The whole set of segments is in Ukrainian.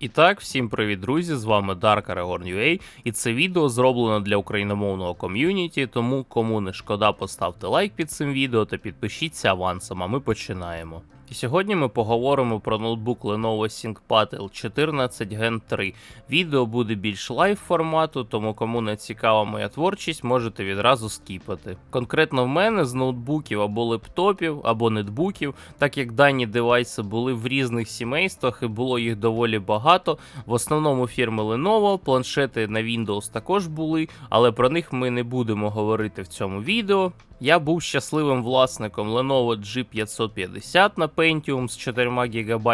І так, всім привіт, друзі! З вами Дарка Aragorn UA, і це відео зроблено для україномовного ком'юніті, тому кому не шкода, поставте лайк під цим відео та підпишіться авансом, а ми починаємо. І сьогодні ми поговоримо про ноутбук Lenovo ThinkPad L14 Gen 3. Відео буде більш лайв формату, тому кому не цікава моя творчість, можете відразу скіпати. Конкретно в мене з ноутбуків або лептопів, або нетбуків, так як дані девайси були в різних сімействах і було їх доволі багато. В основному фірми Lenovo, планшети на Windows також були, але про них ми не будемо говорити в цьому відео. Я був щасливим власником Lenovo G550 на Pentium з 4 ГБ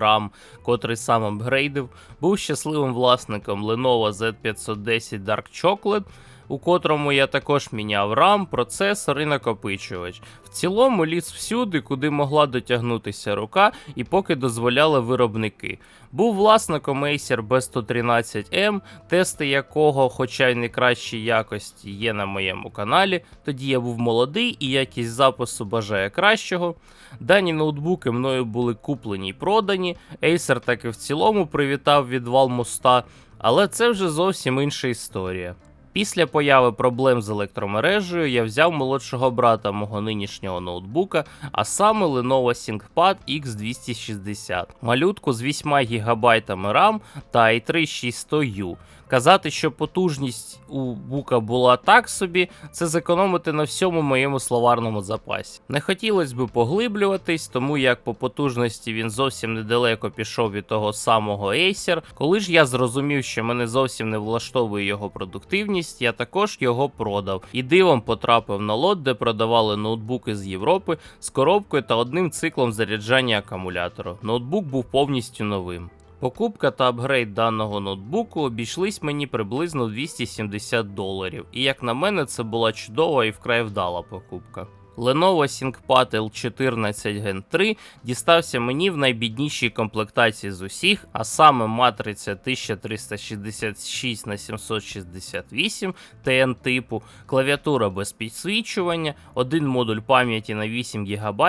RAM, котрий сам апгрейдив. Був щасливим власником Lenovo Z510 Dark Chocolate, у котрому я також міняв RAM, процесор і накопичувач. В цілому ліз всюди, куди могла дотягнутися рука, і поки дозволяли виробники. Був власником Acer B113M, тести якого, хоча й не кращій якості, є на моєму каналі. Тоді я був молодий і якість запису бажає кращого. Дані ноутбуки мною були куплені й продані. Acer так і в цілому привітав відвал моста, але це вже зовсім інша історія. Після появи проблем з електромережею я взяв молодшого брата мого нинішнього ноутбука, а саме Lenovo ThinkPad X260, малютку з 8 ГБ RAM та i3 6100U. Казати, що потужність у бука була так собі, це зекономити на всьому моєму словарному запасі. Не хотілося б поглиблюватись, тому як по потужності він зовсім недалеко пішов від того самого Acer. Коли ж я зрозумів, що мене зовсім не влаштовує його продуктивність, я також його продав і дивом потрапив на лот, де продавали ноутбуки з Європи з коробкою та одним циклом заряджання акумулятора. Ноутбук був повністю новим. Покупка та апгрейд даного ноутбуку обійшлись мені приблизно 270 доларів, і як на мене, це була чудова і вкрай вдала покупка. Lenovo ThinkPad L14 Gen 3 дістався мені в найбіднішій комплектації з усіх, а саме матриця 1366 на 768 TN типу, клавіатура без підсвічування, один модуль пам'яті на 8 ГБ,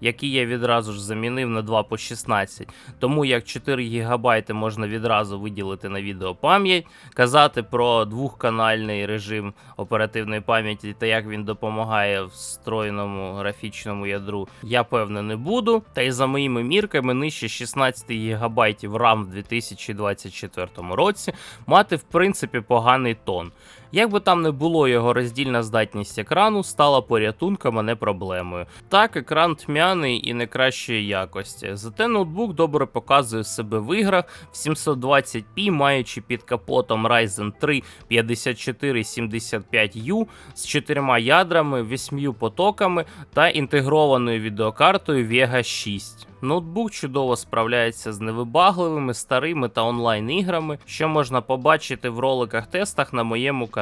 який я відразу ж замінив на 2 по 16, тому як 4 ГБ можна відразу виділити на відеопам'ять, казати про двохканальний режим оперативної пам'яті та як він допомагає в строї встроєному графічному ядру я певне не буду. Та й за моїми мірками нижче 16 ГБ RAM в 2024 році мати в принципі поганий тон. Як би там не було, його роздільна здатність екрану стала порятунком, а не проблемою. Так, екран тьмяний і не кращої якості. Зате ноутбук добре показує себе в іграх в 720p, маючи під капотом Ryzen 3 5475U з чотирма ядрами, 8 потоками та інтегрованою відеокартою Vega 6. Ноутбук чудово справляється з невибагливими старими та онлайн-іграми, що можна побачити в роликах-тестах на моєму каналі.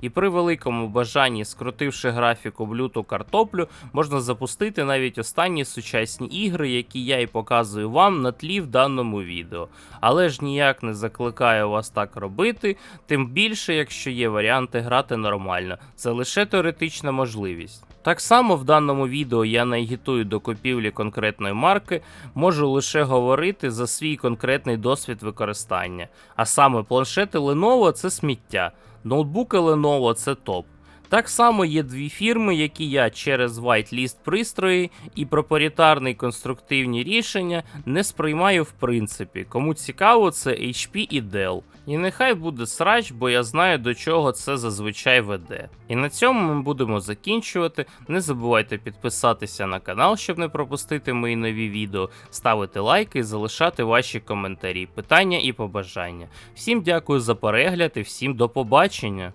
І при великому бажанні, скрутивши графіку в люту картоплю, можна запустити навіть останні сучасні ігри, які я і показую вам на тлі в даному відео. Але ж ніяк не закликаю вас так робити, тим більше, якщо є варіанти грати нормально. Це лише теоретична можливість. Так само в даному відео я не агітую до купівлі конкретної марки, можу лише говорити за свій конкретний досвід використання. А саме планшети Lenovo це сміття, ноутбуки Lenovo це топ. Так само є дві фірми, які я через whitelist пристрої і проприєтарні конструктивні рішення не сприймаю в принципі. Кому цікаво, це HP і Dell. І нехай буде срач, бо я знаю до чого це зазвичай веде. І на цьому ми будемо закінчувати. Не забувайте підписатися на канал, щоб не пропустити мої нові відео, ставити лайки і залишати ваші коментарі, питання і побажання. Всім дякую за перегляд і всім до побачення!